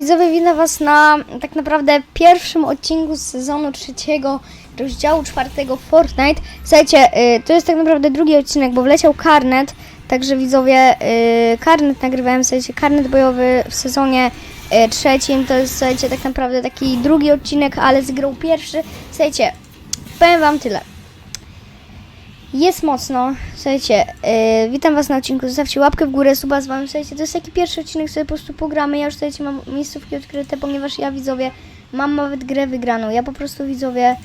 Widzowie, witam Was na tak naprawdę pierwszym odcinku z sezonu trzeciego, rozdziału czwartego Fortnite. Słuchajcie, y, to jest tak naprawdę drugi odcinek, bo wleciał karnet, także widzowie, y, karnet nagrywałem, słuchajcie, karnet bojowy w sezonie y, trzecim, to jest, słuchajcie, tak naprawdę taki drugi odcinek, ale z grą pierwszy. Słuchajcie, powiem Wam tyle. Jest mocno. Słuchajcie, yy, witam Was na odcinku. Zostawcie łapkę w górę, suba z Wami. Słuchajcie, to jest taki pierwszy odcinek, sobie po prostu pogramy. Ja już, słuchajcie, mam miejscówki odkryte, ponieważ ja, widzowie, mam nawet grę wygraną. Ja po prostu, widzowie,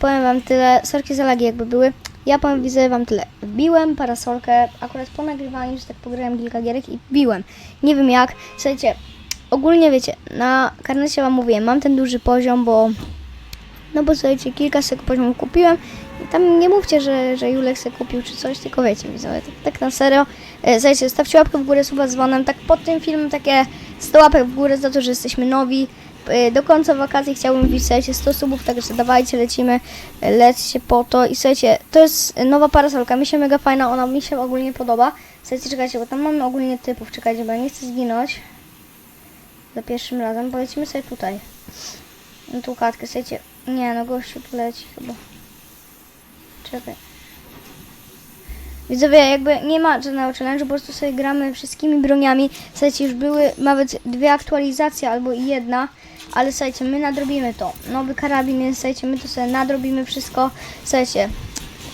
powiem Wam tyle. Sorki za lagi jakby były. Ja powiem, widzowie, Wam tyle. Wbiłem parasolkę, akurat po nagrywaniu, że tak pograłem kilka gierek i wbiłem. Nie wiem jak. Słuchajcie, ogólnie, wiecie, na karnecie Wam mówiłem, mam ten duży poziom, bo... No bo słuchajcie, kilka sekund poziomów kupiłem tam nie mówcie, że, że Julek se kupił czy coś, tylko wiecie, widzowie, tak, tak na serio. E, słuchajcie, stawcie łapkę w górę, suba z dzwonem, tak pod tym filmem takie 100 łapek w górę za to, że jesteśmy nowi. E, do końca wakacji chciałbym wbić, słuchajcie, 100 subów, także dawajcie, lecimy, e, lećcie po to i słuchajcie, to jest nowa parasolka, mi się mega fajna, ona mi się ogólnie podoba. Słuchajcie, czekajcie, bo tam mamy ogólnie typów, czekajcie, bo ja nie chcę zginąć za pierwszym razem, polecimy sobie tutaj. No tu katkę, słuchajcie, nie no, gościu tu leci chyba. Czekaj. Widzowie, jakby nie ma żadnego challenge, po prostu sobie gramy wszystkimi broniami. Słuchajcie, już były nawet dwie aktualizacje albo jedna, ale słuchajcie, my nadrobimy to. Nowy karabin jest, słuchajcie, my to sobie nadrobimy wszystko. Słuchajcie,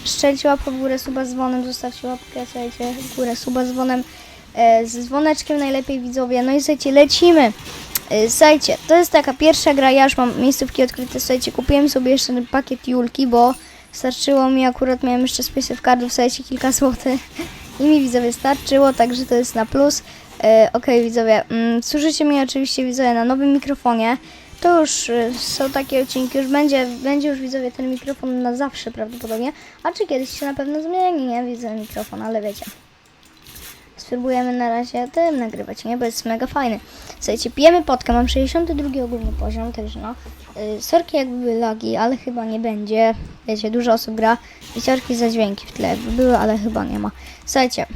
szczelcie łapkę w górę, suba z dzwonem, zostawcie łapkę, słuchajcie, w górę, suba z dzwonem, e, z dzwoneczkiem najlepiej widzowie. No i słuchajcie, lecimy. E, Słuchajcie, to jest taka pierwsza gra, ja już mam miejscówki odkryte, słuchajcie, kupiłem sobie jeszcze ten pakiet Julki, bo starczyło mi, akurat miałem jeszcze space cardów, słuchajcie, kilka złotych i mi widzowie starczyło, także to jest na plus. E, Okej widzowie, mm, służycie mi oczywiście widzowie na nowym mikrofonie, to już e, są takie odcinki, już będzie, będzie już widzowie ten mikrofon na zawsze prawdopodobnie, a czy kiedyś się na pewno zmieni, nie, widzę mikrofon, ale wiecie. Spróbujemy na razie tym nagrywać, nie? Bo jest mega fajny. Słuchajcie, pijemy potkę, mam 62 ogólny poziom, także no. Yy, sorki jakby były lagi, ale chyba nie będzie. Wiecie, dużo osób gra i sorki za dźwięki w tle jakby były, ale chyba nie ma. Słuchajcie,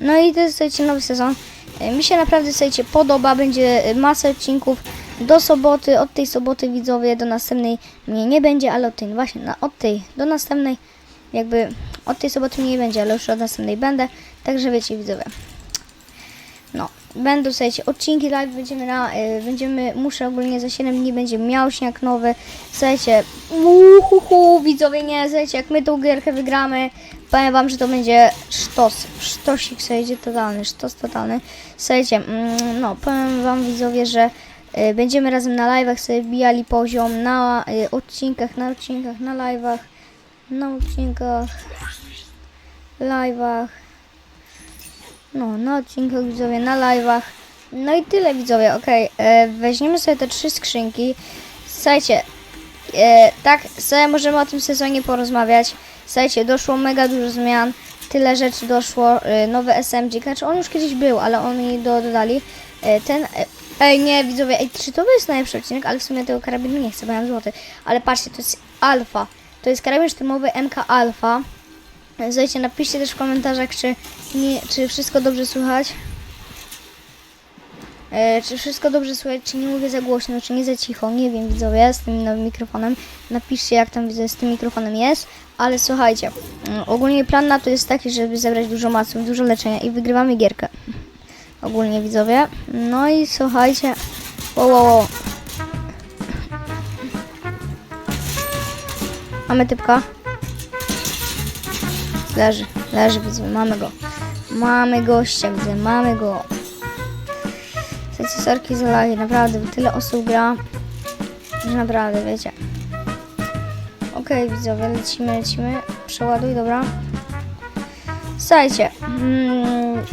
no i to jest, słuchajcie, nowy sezon. Yy, mi się naprawdę, słuchajcie, podoba, będzie masa odcinków do soboty, od tej soboty widzowie, do następnej mnie nie będzie, ale od tej, właśnie, na, od tej do następnej jakby od tej soboty mnie nie będzie, ale już od następnej będę. Także wiecie, widzowie. No, będą słuchajcie, odcinki live, będziemy na, y, będziemy, muszę ogólnie za 7 dni będzie miał śnieg nowy. Słuchajcie, uhuhu, widzowie, nie, słuchajcie, jak my tą gierkę wygramy, powiem wam, że to będzie sztos, sztosik, słuchajcie, totalny, sztos totalny. Słuchajcie, mm, no, powiem wam, widzowie, że y, będziemy razem na live'ach sobie wbijali poziom, na y, odcinkach, na odcinkach, na live'ach na odcinkach, live'ach, no, na odcinkach widzowie, na live'ach. No i tyle widzowie, okej, e, weźmiemy sobie te trzy skrzynki. Słuchajcie, e, tak, sobie możemy o tym sezonie porozmawiać. Słuchajcie, doszło mega dużo zmian, tyle rzeczy doszło, e, nowy SMG, znaczy on już kiedyś był, ale oni do, dodali. E, ten, e, ej nie widzowie, ej, czy to jest najlepszy odcinek, ale w sumie tego karabinu nie chcę, bo ja mam złoty. Ale patrzcie, to jest alfa. To jest karabin szturmowy MK Alpha. Słuchajcie, napiszcie też w komentarzach, czy, nie, czy wszystko dobrze słychać. E, czy wszystko dobrze słychać, czy nie mówię za głośno, czy nie za cicho. Nie wiem, widzowie, z tym nowym mikrofonem. Napiszcie, jak tam widzę, z tym mikrofonem jest. Ale słuchajcie, mm, ogólnie plan na to jest taki, żeby zebrać dużo maców, dużo leczenia i wygrywamy gierkę. Ogólnie, widzowie. No i słuchajcie. Wow, wow, wow. Mamy typka. Leży, leży, widzę, mamy go. Mamy gościa, widzę, mamy go. Słuchajcie, sorki za lagi, naprawdę, tyle osób gra, że naprawdę, wiecie. Okej, widzowie, lecimy, lecimy. Przeładuj, dobra. Słuchajcie, mm,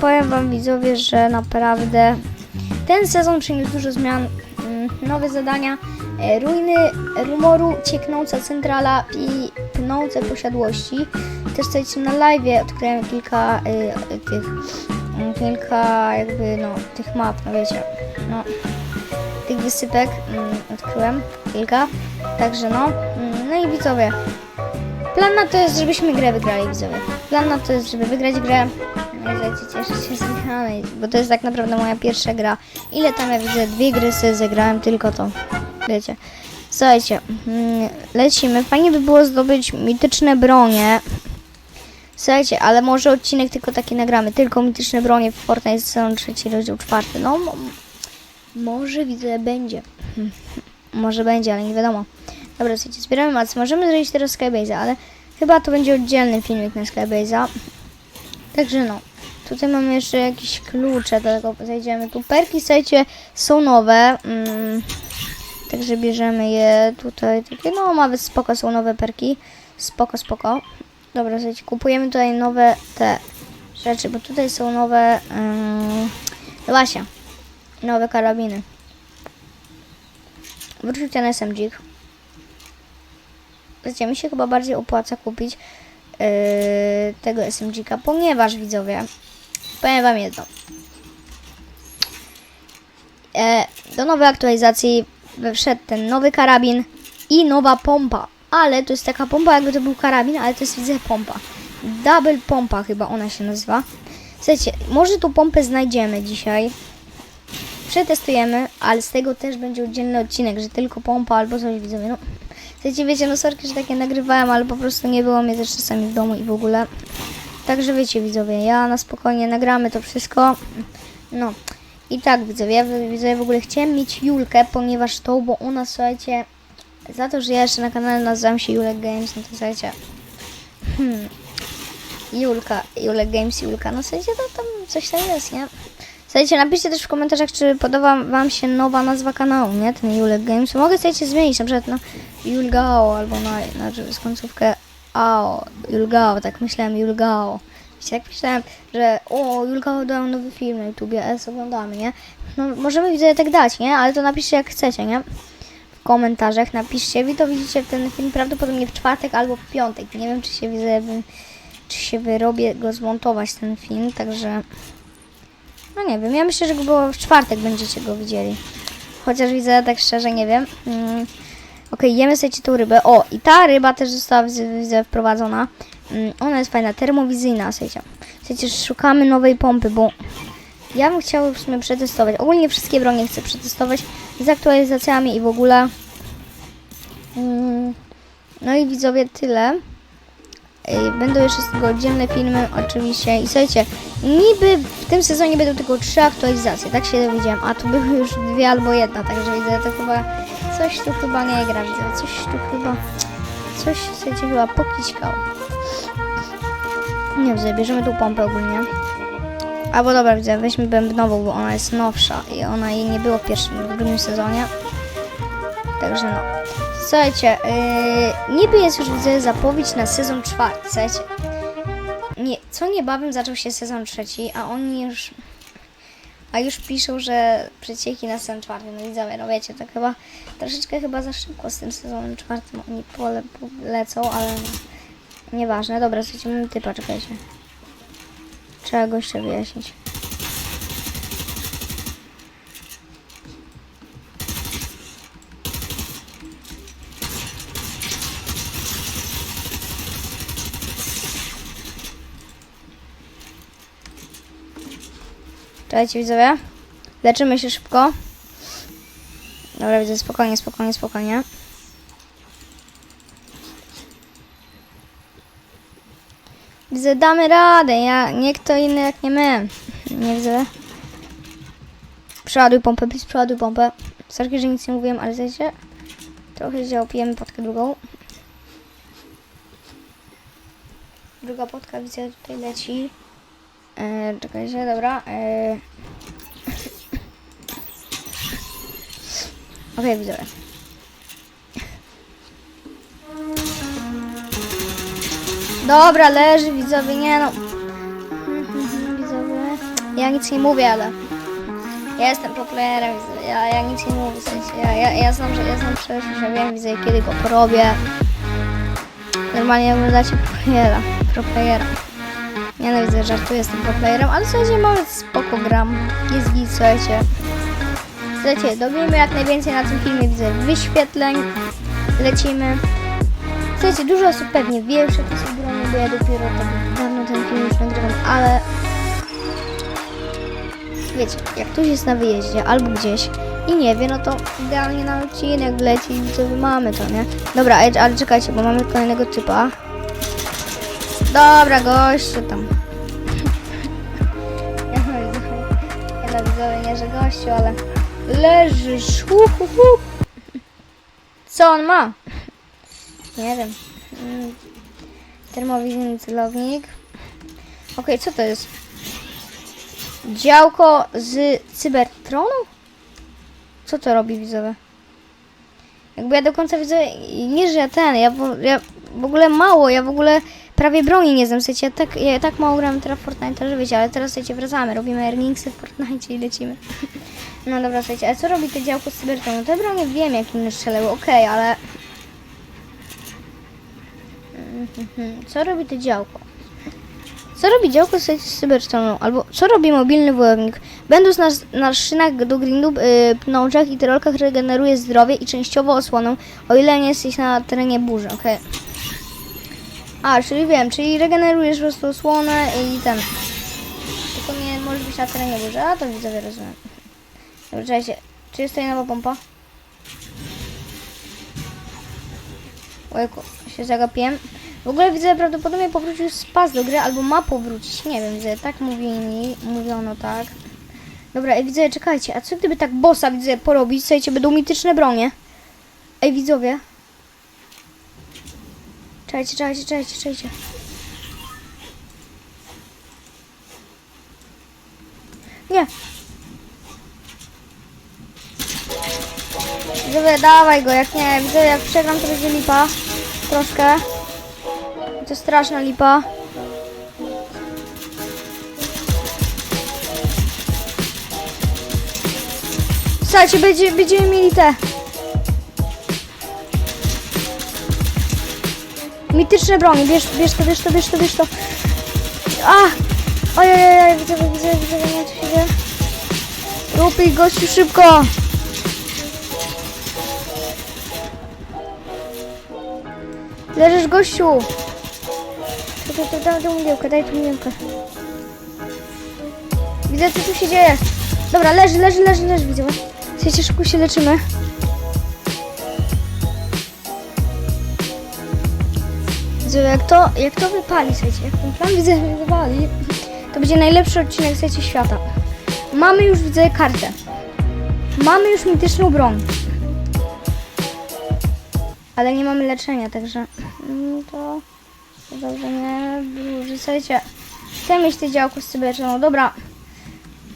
powiem wam, widzowie, że naprawdę ten sezon przyniósł dużo zmian, mm, nowe zadania, e, ruiny rumoru, cieknąca centrala i pnące posiadłości. Też słuchajcie, na live odkryłem kilka y, y, tych, y, kilka jakby, no, tych map, no wiecie, no, tych wysypek mm, odkryłem kilka, także no, mm, no i widzowie, plan na to jest, żebyśmy grę wygrali, widzowie. Plan na to jest, żeby wygrać grę, No i słuchajcie, cieszę się z wygranej, bo to jest tak naprawdę moja pierwsza gra. Ile tam ja widzę? Dwie gry sobie zagrałem, tylko to. Wiecie. Słuchajcie, mm, lecimy. Fajnie by było zdobyć mityczne bronie. Słuchajcie, ale może odcinek tylko taki nagramy. Tylko mityczne bronie w Fortnite sezon trzeci, rozdział czwarty. No, mo- może widzę, będzie. Może będzie, ale nie wiadomo. Dobra, słuchajcie, zbieramy macy. Możemy zrobić teraz Skybase'a, ale chyba to będzie oddzielny filmik na Skybase'a. Także no. Tutaj mamy jeszcze jakieś klucze, dlatego zajdziemy tu. Perki, słuchajcie, są nowe. Mm, także bierzemy je tutaj. Takie, no, nawet spoko, są nowe perki. Spoko, spoko. Dobra, słuchajcie, kupujemy tutaj nowe te rzeczy, bo tutaj są nowe... Yy, właśnie, nowe karabiny. Wrócił ten SMG. Wiecie, mi się chyba bardziej opłaca kupić yy, tego SMG-ka, ponieważ widzowie, powiem wam jedno. E, do nowej aktualizacji wszedł ten nowy karabin i nowa pompa. Ale to jest taka pompa, jakby to był karabin, ale to jest widzę pompa. Double pompa chyba ona się nazywa. Słuchajcie, może tu pompę znajdziemy dzisiaj. Przetestujemy, ale z tego też będzie oddzielny odcinek, że tylko pompa albo coś widzowie. No, słuchajcie, wiecie, no sorki, że takie nagrywałem, ale po prostu nie było mnie też czasami w domu i w ogóle. Także wiecie widzowie, ja na spokojnie nagramy to wszystko. No. I tak widzowie, ja widzowie w ogóle chciałem mieć Julkę, ponieważ to, bo ona słuchajcie, za to, że ja jeszcze na kanale nazywam się Julek Games, no to słuchajcie. Hmm. Julka, Julek Games, Julka, no słuchajcie, to tam coś tam jest, nie? Słuchajcie, napiszcie też w komentarzach, czy podoba wam się nowa nazwa kanału, nie? Ten Julek Games. Mogę słuchajcie zmienić, na przykład na Julgao, albo na, na z końcówkę AO, Julgao, tak myślałem, Julgao. Wiecie, tak myślałem, że o, Julgao dał nowy film na YouTubie, S oglądamy, nie? No, możemy widzę tak dać, nie? Ale to napiszcie jak chcecie, nie? Komentarzach napiszcie. Wy to widzicie ten film prawdopodobnie w czwartek albo w piątek. Nie wiem, czy się widzę, czy się wyrobię go zmontować ten film, także... No nie wiem, ja myślę, że go w czwartek będziecie go widzieli. Chociaż widzę, tak szczerze nie wiem. Mm. Okej, jemy sobie tą rybę. O, i ta ryba też została widzę wprowadzona. Mm, ona jest fajna, termowizyjna, słuchajcie. Słuchajcie, szukamy nowej pompy, bo ja bym chciała w sumie przetestować. Ogólnie wszystkie bronie chcę przetestować z aktualizacjami i w ogóle. Mm, No i widzowie, tyle. Będą jeszcze z tego oddzielne filmy, oczywiście. I słuchajcie, niby w tym sezonie będą tylko trzy aktualizacje, tak się dowiedziałem, a tu były już dwie albo jedna, także widzę, to chyba coś tu chyba nie gra, widzę, coś tu chyba, coś, słuchajcie, chyba pokićkało. Nie wiem, bierzemy tu pompę ogólnie. Albo dobra, widzę, weźmy bębnową, bo ona jest nowsza i ona jej nie było w pierwszym, w drugim sezonie. Także no. Słuchajcie, yy, niby jest już widzę zapowiedź na sezon czwarty, słuchajcie. Nie, co niebawem zaczął się sezon trzeci, a oni już... A już piszą, że przecieki na sezon czwarty. No widzowie, no wiecie, to chyba troszeczkę chyba za szybko z tym sezonem czwartym oni pole, polecą, ale nieważne. Dobra, słuchajcie, mamy typa, czekajcie. Trzeba go wyjaśnić. Czekajcie widzowie. Leczymy się szybko. Dobra, widzę, spokojnie, spokojnie, spokojnie. Widzę, damy radę, ja, nie kto inny jak nie my. Nie widzę. Przeładuj pompę, please, przeładuj pompę. Sorry, że nic nie mówiłem, ale wiecie, trochę się opijemy potkę drugą. Druga potka, widzę, tutaj leci. E, czekajcie, dobra. E... Okej, widzowie. Dobra, leży widzowie, nie no. Ja nic nie mówię, ale. Ja jestem widzowie. Ja, ja nic nie mówię, w sensie. Ja, ja, ja znam, że ja znam przeszłość, ja wiem, widzę kiedy go porobię. Normalnie oglądacie playera. Pro playera. Ja no żartuję, jestem pro playerem, ale słuchajcie, mamy spoko gram. Jest git, słuchajcie. Słuchajcie, dobijmy jak najwięcej na tym filmie, widzę wyświetleń. Lecimy. Słuchajcie, dużo osób pewnie wie już jakie są broni, bo ja dopiero tak dawno ten film już nagrywam, ale wiecie, jak ktoś jest na wyjeździe albo gdzieś i nie wie, no to idealnie na odcinek wleci i co mamy to, nie? Dobra, ale czekajcie, bo mamy kolejnego typa. Dobra, gościu tam. Ja no widzowie, nie, że gościu, ale leżysz, hu, hu, hu. Co on ma? Nie wiem. Termowizyjny celownik. Okej, co to jest? Działko z Cybertronu? Co to robi widzowie? Jakby ja do końca widzę, nie że ja ten, ja, ja w ogóle mało, ja w ogóle prawie broni nie znam, słuchajcie, ja tak, ja tak mało gram teraz w Fortnite, że wiecie, ale teraz słuchajcie, wracamy, robimy earningsy w Fortnite i lecimy. No dobra, słuchajcie, a co robi to działko z Cybertronu? Te bronie wiem, jak inne strzelały, okej, ale... Mhm, Co robi to działko? Co robi działko z Cybertronu? Albo co robi mobilny wojownik? Będąc na, na szynach do grindu, yy, pnączach i tyrolkach regeneruje zdrowie i częściowo osłoną, o ile nie jesteś na terenie burzy, okej. A, czyli wiem, czyli regenerujesz po prostu osłonę i ten... Tylko nie możesz być na terenie burzy, a to widzowie rozumiem. Dobra, czekajcie, czy jest tutaj nowa pompa? Ojku, się zagapiłem. W ogóle widzę, prawdopodobnie powrócił spas do gry, albo ma powrócić. Nie wiem, widzę, tak mówili, mówiono tak. Dobra, ej, widzę, czekajcie, a co gdyby tak bossa, widzę, porobić? Słuchajcie, będą mityczne bronie. Ej, widzowie. Czekajcie, czekajcie, czekajcie, czekajcie. Nie. Widzowie, dawaj go, jak nie, widzę, jak przegram, to będzie lipa. Troszkę. To straszna lipa. Słuchajcie, będzie, będziemy mieli te. Mityczne broni, bierz, bierz to, bierz to, bierz to, bierz to. A! Ojej, widzę, widzę, widzę, nie co się dzieje. Rupi, gościu, szybko! Leżysz, gościu! Daj, daj, daj, daj mgiełkę, daj tu mgiełkę. Widzę, co tu się dzieje. Dobra, leży, leży, leży, leży, widzę. Słuchajcie, szybko się leczymy. Widzę, jak to, jak to wypali, słuchajcie, jak ten plan widzę, wypali, to będzie najlepszy odcinek, słuchajcie, świata. Mamy już, widzę, kartę. Mamy już mityczną broń. Ale nie mamy leczenia, także mm, to, dobrze nie wróży. Słuchajcie, chcę mieć te działko z cyberczoną. Dobra,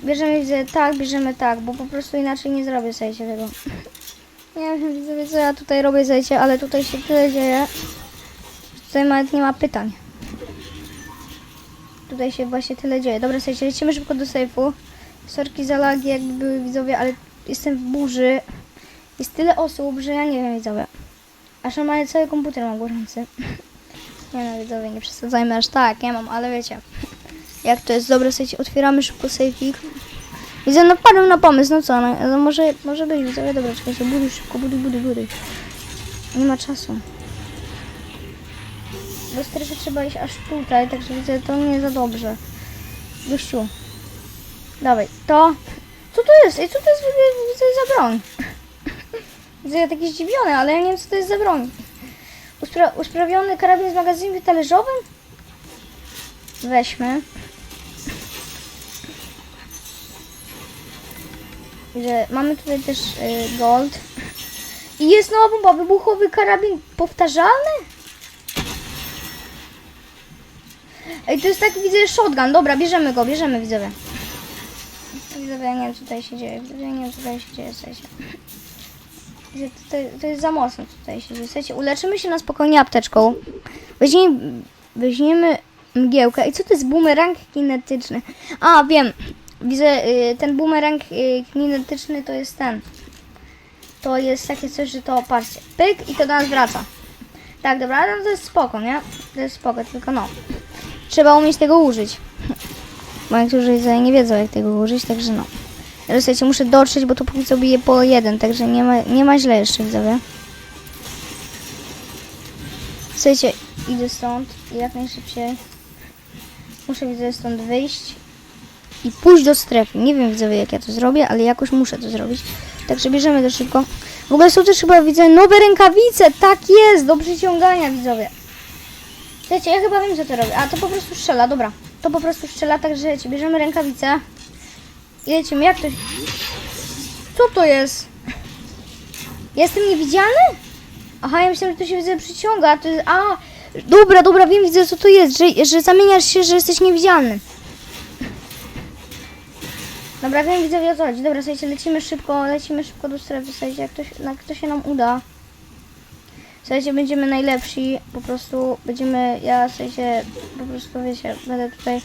bierzemy widzę tak, bierzemy tak, bo po prostu inaczej nie zrobię, słuchajcie, tego. Nie wiem, widzowie, co ja tutaj robię, słuchajcie, ale tutaj się tyle dzieje. że Tutaj nawet nie ma pytań. Tutaj się właśnie tyle dzieje. Dobra, słuchajcie, lecimy szybko do sejfu. Sorki za lagi, jakby były widzowie, ale jestem w burzy. Jest tyle osób, że ja nie wiem, widzowie. Aż normalnie cały komputer mam gorący. Nie no, widzowie, nie przesadzajmy aż tak, nie mam, ale wiecie. Jak to jest dobre, słuchajcie, otwieramy szybko sejfik. Widzę, no wpadłem na pomysł, no co, no, no może, może być, widzowie, dobra, czekajcie, buduj szybko, buduj, buduj, buduj. Nie ma czasu. Do strefy trzeba iść aż tutaj, także widzę, to nie za dobrze. Gościu. Dawaj, to... Co to jest? Ej, co to jest w ogóle widzę, za broń? Widzę, ja taki zdziwiony, ale ja nie wiem, co to jest za broń. Uspra usprawiony karabin z magazynem talerzowym? Weźmy. Że mamy tutaj też y, gold. I jest nowa bomba, wybuchowy karabin powtarzalny? Ej, to jest tak, widzę, shotgun. Dobra, bierzemy go, bierzemy, widzowie. Widzowie, ja nie wiem, co tutaj się dzieje. Widzowie, nie wiem, co tutaj się dzieje, słuchajcie. Że To, to jest za mocno tutaj się. Słuchajcie, uleczymy się na spokojnie apteczką. Weźmiemy, weźmiemy mgiełkę. I co to jest bumerang kinetyczny? A, wiem. Widzę, y, ten bumerang y, kinetyczny to jest ten. To jest takie coś, że to, patrzcie, pyk i to do nas wraca. Tak, dobra, ale to jest spoko, nie? To jest spoko, tylko no. Trzeba umieć tego użyć. Bo niektórzy nie wiedzą, jak tego użyć, także no. Teraz słuchajcie, muszę dotrzeć, bo to póki co bije po jeden, także nie ma, nie ma źle jeszcze, widzowie. Słuchajcie, idę stąd i jak najszybciej. Muszę widzę stąd wyjść. i pójść do strefy. Nie wiem widzowie jak ja to zrobię, ale jakoś muszę to zrobić. Także bierzemy to szybko. W ogóle są też chyba widzę nowe rękawice. Tak jest, do przyciągania widzowie. Słuchajcie, ja chyba wiem co to robię. A to po prostu strzela, dobra. To po prostu strzela, także bierzemy rękawice. Lecimy. Jak to... Co to jest? Jestem niewidzialny? Aha, ja myślałem, że to się widzę przyciąga. a To jest... A, dobra, dobra, wiem, widzę co to jest, że, że zamieniasz się, że jesteś niewidzialny. Dobra, wiem, widzę o co chodzi. Dobra, słuchajcie, lecimy szybko, lecimy szybko do strefy, słuchajcie, jak to, się- jak to się nam uda. Słuchajcie, będziemy najlepsi, po prostu będziemy, ja słuchajcie, po prostu wiecie, będę tutaj,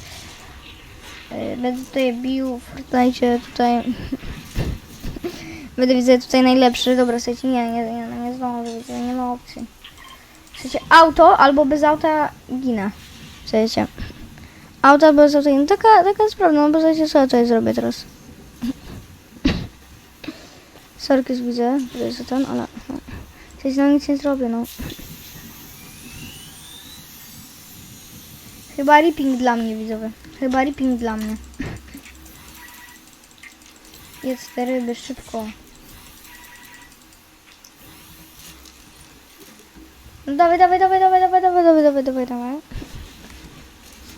będę tutaj bił w Fortnite, tutaj, będę widzę tutaj najlepszy, dobra, słuchajcie, nie, nie, nie, nie zdążę, widzę, nie ma opcji. Słuchajcie, auto albo bez auta ginę, słuchajcie. Auto bez auta ginę, taka, taka sprawa, no bo słuchajcie, co ja tutaj zrobię teraz? Sorki, widzę, że jest ten, ale... Coś no nic nie zrobię, no. Chyba ripping dla mnie, widzowie. Chyba ripping dla mnie. Jedz te ryby szybko. No dawaj, dawaj, dawaj, dawaj, dawaj, dawaj, dawaj, dawaj, dawaj, dawaj.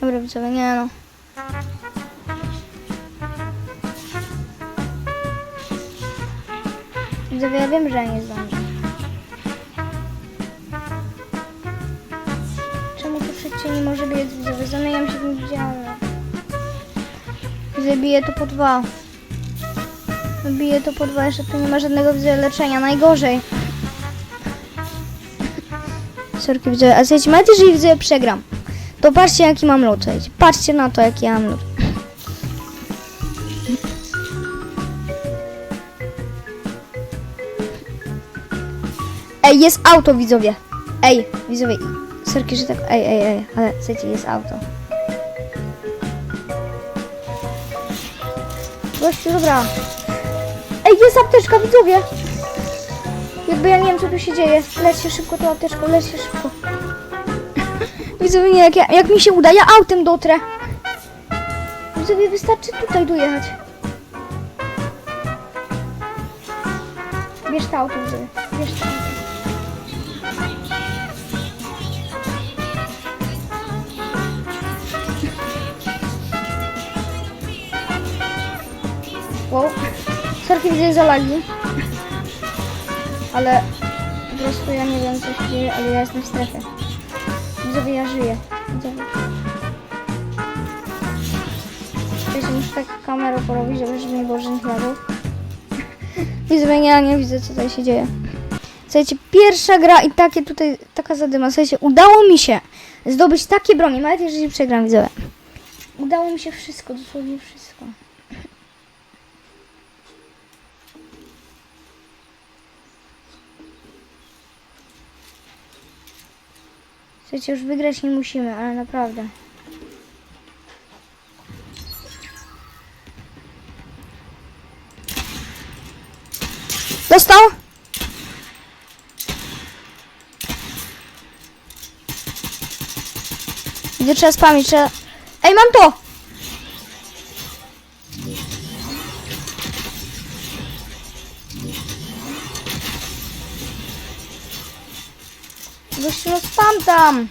Dobra, widzowie, nie no. Widzowie, ja wiem, że nie zdążę. Szybciej nie może biec widzowie? Zamieniam się w niewidzialne. Zabiję to po dwa. Zabiję to po dwa, jeszcze tu nie ma żadnego widzowie leczenia. Najgorzej. Sorki widzowie, a słuchajcie, nawet jeżeli widzowie przegram, to patrzcie jaki mam lot. Patrzcie na to jaki ja mam lot. Ej, jest auto widzowie. Ej, widzowie, sorki, że tak, ej, ej, ej, ale słuchajcie, jest auto. Gościu, dobra. Ej, jest apteczka, widzowie. Jakby ja nie wiem, co tu się dzieje. Lećcie szybko tą apteczką, lećcie szybko. Widzowie, jak, ja, jak mi się uda, ja autem dotrę. Widzowie, wystarczy tutaj dojechać. Bierz to auto, widzowie. Bierz to Wow. Sorki widzę za lagi. Ale po prostu ja nie wiem co się dzieje, ale ja jestem w strefie. Widzowie, ja żyję. Widzowie. Muszę tak porobić, żeby żeby nie było żadnych lagów. Widzowie, ja nie widzę co tutaj się dzieje. Słuchajcie, pierwsza gra i takie tutaj, taka zadyma. Słuchajcie, udało mi się zdobyć takie broni, nawet jeżeli przegram, widzowie. Udało mi się wszystko, dosłownie wszystko. Słuchajcie, już wygrać nie musimy, ale naprawdę. Dostał? Gdzie trzeba spamić, trzeba... Ej, mam to! Gościu, no spam tam!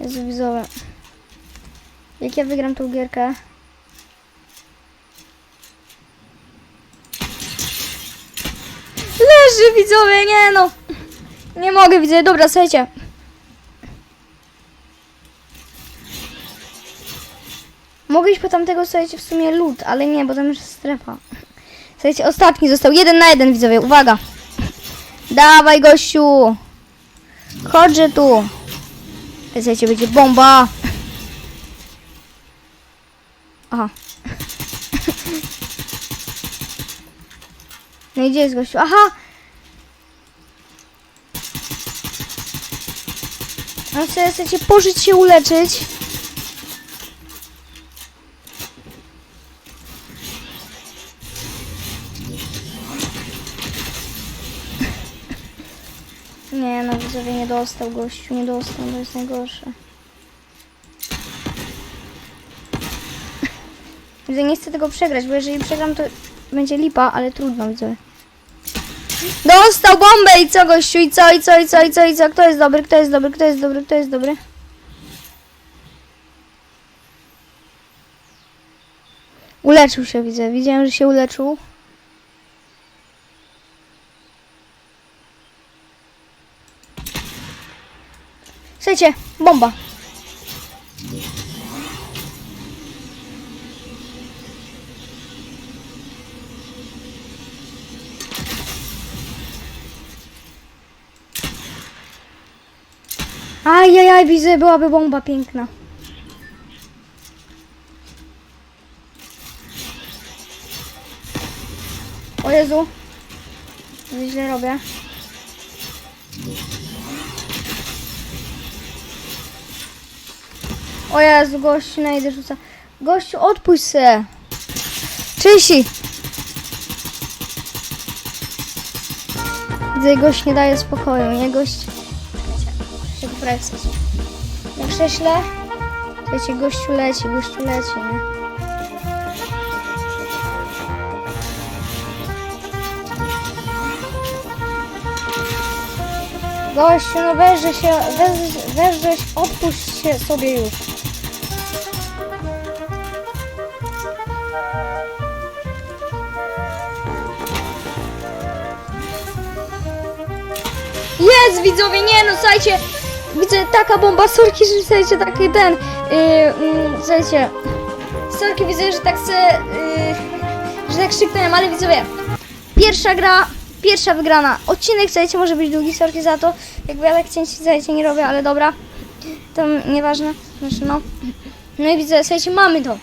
Jezu, widzowie. Jak ja wygram tą gierkę... Leży, widzowie, nie no! Nie mogę, widzę. Dobra, słuchajcie. Mogę iść po tamtego, słuchajcie, w sumie lód, ale nie, bo tam już jest strefa. Słuchajcie, ostatni został. Jeden na jeden, widzowie. Uwaga. Dawaj, gościu. Chodźże tu. Słuchajcie, będzie bomba. Aha. No i gdzie jest gościu? Aha! No chcę, chcecie pożyć się, uleczyć. Widzowie nie dostał gościu, nie dostał, to jest najgorsze. Widzę, nie chcę tego przegrać, bo jeżeli przegram, to będzie lipa, ale trudno, widzę. Dostał bombę i co, gościu, i co, i co, i co, i co, i co, kto jest dobry, kto jest dobry, kto jest dobry, kto jest dobry? Uleczył się, widzę, widziałem, że się uleczył. Słuchajcie, bomba. Ajajaj, widzę, byłaby bomba piękna. O Jezu. Źle robię. O Jezu, gościu najdę rzuca. Gościu, odpuść se. Czysi. Widzę, gość nie daje spokoju, nie gość. Się presać. Na krześle. Wiecie, gościu leci, gościu leci, nie? Gościu, no weźże się, weź, weźżeś, odpuść się sobie już. Jest, widzowie, nie no, słuchajcie, widzę taka bomba, sorki, że słuchajcie, taki ten, yy, yy, słuchajcie, sorki, widzę, że tak se, yy, że tak krzyknąłem, ale widzowie, pierwsza gra, pierwsza wygrana, odcinek, słuchajcie, może być długi, sorki za to, jakby ja tak cięć, słuchajcie, nie robię, ale dobra, to nieważne, znaczy no, no i widzę, słuchajcie, mamy to,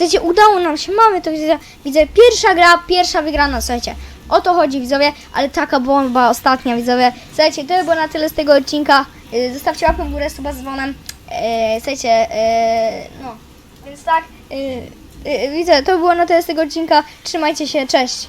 Słuchajcie, udało nam się, mamy to, widzę, widzę, pierwsza gra, pierwsza wygrana, słuchajcie. O to chodzi, widzowie, ale taka bomba ostatnia, widzowie. Słuchajcie, to by było na tyle z tego odcinka. Yy, Zostawcie łapkę w górę, suba z dzwonem. Yy, słuchajcie, yy, no, więc tak, widzę, to by było na tyle z tego odcinka. Trzymajcie się, cześć.